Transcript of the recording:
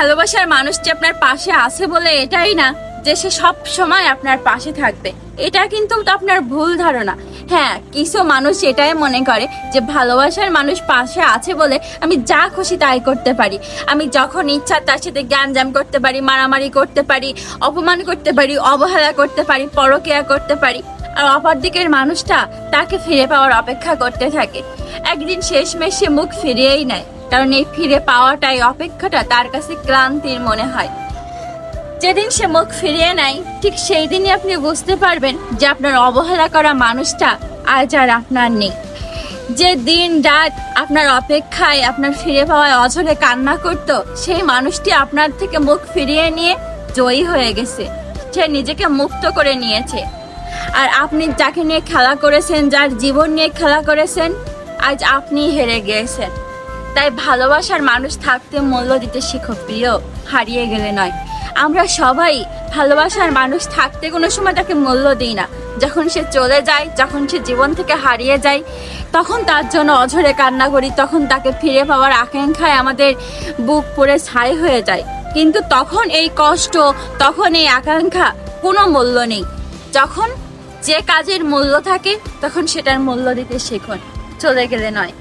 ভালোবাসার মানুষটি আপনার পাশে আছে বলে এটাই না যে সে সব সময় আপনার পাশে থাকবে। এটা কিন্তু আপনার ভুল ধারণা। হ্যাঁ কিছু মানুষ এটাই মনে করে যে ভালোবাসার মানুষ পাশে আছে বলে আমি যা খুশি তাই করতে পারি। আমি যখন ইচ্ছা তার সাথে জ্ঞানজাম করতে পারি, মারামারি করতে পারি, অপমান করতে পারি, অবহেলা করতে পারি, পরকেয়া করতে পারি। আর অপর দিকের মানুষটা তাকে ফিরে পাওয়ার অপেক্ষা করতে থাকে। একদিন শেষমেশ সে মুখ ফিরিয়েই নেয়। কারণ এই ফিরে পাওয়াটাই অপেক্ষাটা তার কাছে ক্লান্তির মনে হয়। যেদিন সে মুখ ফিরিয়ে নেয়, ঠিক সেই দিনই আপনি বুঝতে পারবেন যে আপনার অবহেলা করা মানুষটা আজ আর আপনার নেই। যে দিন রাত আপনার অপেক্ষায়, আপনার ফিরে পাওয়ায় অঝরে কান্না করত, সেই মানুষটি আপনার থেকে মুখ ফিরিয়ে নিয়ে জয়ী হয়ে গেছে। সে নিজেকে মুক্ত করে নিয়েছে। আর আপনি যাকে নিয়ে খেলা করেছেন, যার জীবন নিয়ে খেলা করেছেন, আজ আপনি হেরে গিয়েছেন। তাই ভালোবাসার মানুষ থাকতে মূল্য দিতে শিখো, প্রিয়। হারিয়ে গেলে নয়। আমরা সবাই ভালোবাসার মানুষ থাকতে কোনো সময় তাকে মূল্য দিই না। যখন সে চলে যায়, যখন সে জীবন থেকে হারিয়ে যায়, তখন তার জন্য অঝরে কান্না করি, তখন তাকে ফিরে পাওয়ার আকাঙ্ক্ষায় আমাদের বুক পড়ে ছাই হয়ে যায়। কিন্তু তখন এই কষ্ট, তখন এই আকাঙ্ক্ষা কোনো মূল্য নেই। যখন যে কাজের মূল্য থাকে, তখন সেটার মূল্য দিতে শেখুন চলে গেলে নয়।